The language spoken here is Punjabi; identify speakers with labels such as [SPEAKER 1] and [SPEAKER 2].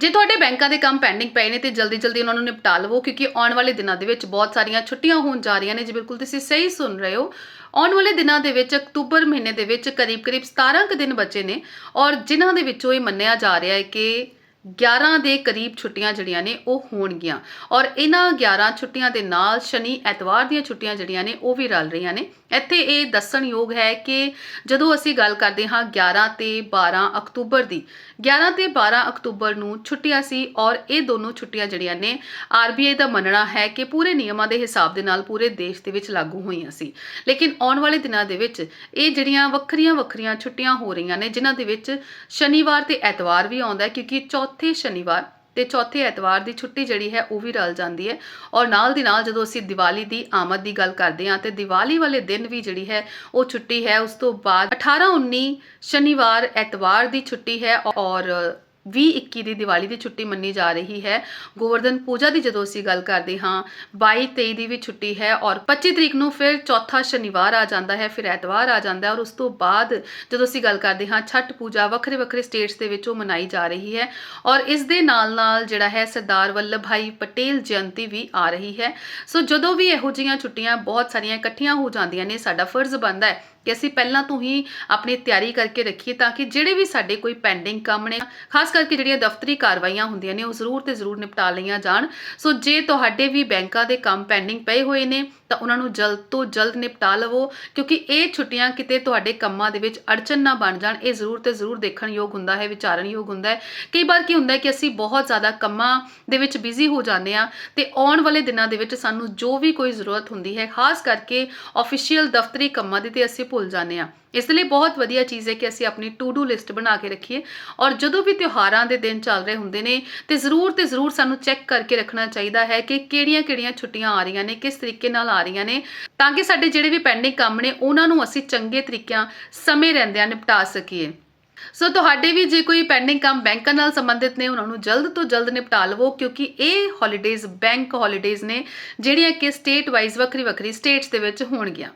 [SPEAKER 1] ਜੇ ਤੁਹਾਡੇ ਬੈਂਕਾਂ ਦੇ ਕੰਮ ਪੈਂਡਿੰਗ ਪਏ ਨੇ ਤੇ ਜਲਦੀ ਜਲਦੀ ਉਹਨਾਂ ਨੂੰ ਨਿਪਟਾ ਲਵੋ, ਕਿਉਂਕਿ ਆਉਣ ਵਾਲੇ ਦਿਨਾਂ ਦੇ ਵਿੱਚ ਬਹੁਤ ਸਾਰੀਆਂ ਛੁੱਟੀਆਂ ਹੋਣ ਜਾ ਰਹੀਆਂ ਨੇ। ਜੀ ਬਿਲਕੁਲ, ਤੁਸੀਂ ਸਹੀ ਸੁਣ ਰਹੇ ਹੋ। ਆਉਣ ਵਾਲੇ ਦਿਨਾਂ ਦੇ ਵਿੱਚ, ਅਕਤੂਬਰ ਮਹੀਨੇ ਦੇ ਵਿੱਚ ਕਰੀਬ-ਕਰੀਬ 17 ਕੁ ਦਿਨ ਬਚੇ ਨੇ ਔਰ ਜਿਨ੍ਹਾਂ ਦੇ ਵਿੱਚੋਂ ਇਹ ਮੰਨਿਆ ਜਾ ਰਿਹਾ ਹੈ ਕਿ 11 ਦੇ ਕਰੀਬ ਛੁੱਟੀਆਂ ਜਿਹੜੀਆਂ ਨੇ ਉਹ ਹੋਣਗੀਆਂ। ਔਰ ਇਹਨਾਂ 11 ਛੁੱਟੀਆਂ ਦੇ ਨਾਲ ਸ਼ਨੀ ਐਤਵਾਰ ਦੀਆਂ ਛੁੱਟੀਆਂ ਜਿਹੜੀਆਂ ਨੇ ਉਹ ਵੀ ਰਲ ਰਹੀਆਂ ਨੇ। ਇੱਥੇ ਇਹ ਦੱਸਣਯੋਗ ਹੈ ਕਿ ਜਦੋਂ ਅਸੀਂ ਗੱਲ ਕਰਦੇ ਹਾਂ 11 ਤੇ 12 ਅਕਤੂਬਰ ਦੀ 11 ਤੇ 12 ਅਕਤੂਬਰ ਨੂੰ ਛੁੱਟੀਆਂ ਸੀ ਔਰ ਇਹ ਦੋਨੋਂ ਛੁੱਟੀਆਂ ਜਿਹੜੀਆਂ ਨੇ ਆਰਬੀਆਈ ਦਾ ਮੰਨਣਾ ਹੈ ਕਿ ਪੂਰੇ ਨਿਯਮਾਂ ਦੇ ਹਿਸਾਬ ਦੇ ਨਾਲ ਪੂਰੇ ਦੇਸ਼ ਦੇ ਵਿੱਚ ਲਾਗੂ ਹੋਈਆਂ ਸੀ। ਲੇਕਿਨ ਆਉਣ ਵਾਲੇ ਦਿਨਾਂ ਦੇ ਵਿੱਚ ਇਹ ਜਿਹੜੀਆਂ ਵੱਖਰੀਆਂ ਵੱਖਰੀਆਂ ਛੁੱਟੀਆਂ ਹੋ ਰਹੀਆਂ ਨੇ, ਜਿਨ੍ਹਾਂ ਦੇ ਵਿੱਚ ਸ਼ਨੀਵਾਰ ਤੇ ਐਤਵਾਰ ਵੀ ਆਉਂਦਾ ਹੈ, ਕਿਉਂਕਿ ਚੌਥੇ ਚੌਥੇ ਸ਼ਨੀਵਾਰ ਤੇ ਚੌਥੇ ਐਤਵਾਰ ਦੀ ਛੁੱਟੀ ਜਿਹੜੀ ਹੈ, ਉਹ ਵੀ ਰਲ ਜਾਂਦੀ ਹੈ ਔਰ ਨਾਲ ਦੀ ਨਾਲ ਜਦੋਂ ਅਸੀਂ ਦੀਵਾਲੀ ਦੀ ਆਮਦ ਦੀ ਗੱਲ ਕਰਦੇ ਹਾਂ, ਤੇ ਦੀਵਾਲੀ ਵਾਲੇ ਦਿਨ ਵੀ ਜਿਹੜੀ ਹੈ, ਉਹ ਛੁੱਟੀ ਹੈ। ਉਸ ਤੋਂ ਬਾਅਦ 18 19 ਸ਼ਨੀਵਾਰ ਐਤਵਾਰ ਦੀ ਛੁੱਟੀ ਹੈ ਔਰ 20 21 ਦੀ ਦੀਵਾਲੀ ਦੀ ਛੁੱਟੀ ਮੰਨੀ ਜਾ ਰਹੀ ਹੈ। ਗੋਵਰਧਨ ਪੂਜਾ ਦੀ ਜਦੋਂ ਅਸੀਂ ਗੱਲ ਕਰਦੇ ਹਾਂ 22 23 ਦੀ ਵੀ ਛੁੱਟੀ ਹੈ ਔਰ 25 ਤਰੀਕ ਨੂੰ ਫਿਰ ਚੌਥਾ ਸ਼ਨੀਵਾਰ ਆ ਜਾਂਦਾ ਹੈ, ਫਿਰ ਐਤਵਾਰ ਆ ਜਾਂਦਾ ਔਰ ਉਸ ਤੋਂ ਬਾਅਦ ਜਦੋਂ ਅਸੀਂ ਗੱਲ ਕਰਦੇ ਹਾਂ, ਛਠ ਪੂਜਾ ਵੱਖਰੇ ਵੱਖਰੇ ਸਟੇਟਸ ਦੇ ਵਿੱਚ ਉਹ ਮਨਾਈ ਜਾ ਰਹੀ ਹੈ ਔਰ ਇਸ ਦੇ ਨਾਲ ਨਾਲ ਜਿਹੜਾ ਹੈ ਸਰਦਾਰ ਵੱਲਭ ਭਾਈ ਪਟੇਲ ਜਯੰਤੀ ਵੀ ਆ ਰਹੀ ਹੈ। ਸੋ ਜਦੋਂ ਵੀ ਇਹੋ ਜਿਹੀਆਂ ਛੁੱਟੀਆਂ ਬਹੁਤ ਸਾਰੀਆਂ ਇਕੱਠੀਆਂ ਹੋ ਜਾਂਦੀਆਂ ਨੇ, ਸਾਡਾ ਫਰਜ਼ ਬਣਦਾ ਹੈ ਕਿ ਅਸੀਂ ਪਹਿਲਾਂ ਤੋਂ ਹੀ ਆਪਣੀ ਤਿਆਰੀ ਕਰਕੇ ਰੱਖੀਏ ਤਾਂ ਕਿ ਜਿਹੜੇ ਵੀ ਸਾਡੇ ਕੋਈ ਪੈਂਡਿੰਗ ਕੰਮ ਨੇ, ਖਾਸ ਕਰਕੇ ਜਿਹੜੀਆਂ ਦਫ਼ਤਰੀ ਕਾਰਵਾਈਆਂ ਹੁੰਦੀਆਂ ਨੇ, ਉਹ ਜ਼ਰੂਰ ਤੇ ਜ਼ਰੂਰ ਨਿਪਟਾ ਲਈਆਂ ਜਾਣ। ਸੋ ਜੇ ਤੁਹਾਡੇ ਵੀ ਬੈਂਕਾਂ ਦੇ ਕੰਮ ਪੈਂਡਿੰਗ ਪਏ ਹੋਏ ਨੇ, ਤਾਂ ਉਹਨਾਂ ਨੂੰ ਜਲਦ ਤੋਂ ਜਲਦ ਨਿਪਟਾ ਲਵੋ, ਕਿਉਂਕਿ ਇਹ ਛੁੱਟੀਆਂ ਕਿਤੇ ਤੁਹਾਡੇ ਕੰਮਾਂ ਦੇ ਵਿੱਚ ਅੜਚਨ ਨਾ ਬਣ ਜਾਣ। ਇਹ ਜ਼ਰੂਰ ਤੇ ਜ਼ਰੂਰ ਦੇਖਣ ਯੋਗ ਹੁੰਦਾ ਹੈ ਵਿਚਾਰਨ ਯੋਗ ਹੁੰਦਾ ਹੈ। ਕਈ ਵਾਰ ਕੀ ਹੁੰਦਾ ਹੈ ਕਿ ਅਸੀਂ ਬਹੁਤ ਜ਼ਿਆਦਾ ਕੰਮਾਂ ਦੇ ਵਿੱਚ ਬਿਜ਼ੀ ਹੋ ਜਾਂਦੇ ਆ ਤੇ ਆਉਣ ਵਾਲੇ ਦਿਨਾਂ ਦੇ ਵਿੱਚ ਸਾਨੂੰ ਜੋ ਵੀ ਕੋਈ ਜ਼ਰੂਰਤ ਹੁੰਦੀ ਹੈ, ਖਾਸ ਕਰਕੇ ਆਫੀਸ਼ੀਅਲ ਦਫ਼ਤਰੀ ਕੰਮਾਂ ਦੀ ਤੇ ਅਸੀਂ ਭੁੱਲ ਜਾਂਦੇ ਆ ਇਸ ਲਈ ਬਹੁਤ ਵਧੀਆ ਚੀਜ਼ ਹੈ ਕਿ ਅਸੀਂ ਆਪਣੀ ਟੂ ਡੂ ਲਿਸਟ ਬਣਾ ਕੇ ਰੱਖੀਏ। ਔਰ ਜਦੋਂ ਵੀ ਤਿਉਹਾਰਾਂ ਦੇ ਦਿਨ ਚੱਲ ਰਹੇ ਹੁੰਦੇ ਨੇ, ਤੇ ਜ਼ਰੂਰ ਤੇ ਜ਼ਰੂਰ ਸਾਨੂੰ ਚੈੱਕ ਕਰਕੇ ਰੱਖਣਾ ਚਾਹੀਦਾ ਹੈ ਕਿ ਕਿਹੜੀਆਂ-ਕਿਹੜੀਆਂ ਛੁੱਟੀਆਂ ਆ ਰਹੀਆਂ ਨੇ, ਕਿਸ ਤਰੀਕੇ ਨਾਲ ਆ ਰਹੀਆਂ ਨੇ, ਤਾਂ ਕਿ ਸਾਡੇ ਜਿਹੜੇ ਵੀ ਪੈਂਡਿੰਗ ਕੰਮ ਨੇ, ਉਹਨਾਂ ਨੂੰ ਅਸੀਂ ਚੰਗੇ ਤਰੀਕਿਆਂ, ਸਮੇਂ ਰਹਿੰਦਿਆਂ ਨਿਪਟਾ ਸਕੀਏ। ਸੋ ਤੁਹਾਡੇ ਵੀ ਜੇ ਕੋਈ ਪੈਂਡਿੰਗ ਕੰਮ ਬੈਂਕਾਂ ਨਾਲ ਸੰਬੰਧਿਤ ਨੇ, ਉਹਨਾਂ ਨੂੰ ਜਲਦ ਤੋਂ ਜਲਦ ਨਿਪਟਾ ਲਵੋ, ਕਿਉਂਕਿ ਇਹ ਹੌਲੀਡੇਜ਼ ਬੈਂਕ ਹੌਲੀਡੇਜ਼ ਨੇ, ਜਿਹੜੀਆਂ ਕਿ ਸਟੇਟ ਵਾਈਜ਼ ਵੱਖਰੀ ਵੱਖਰੀ ਸਟੇਟਸ ਦੇ ਵਿੱਚ ਹੋਣਗੀਆਂ।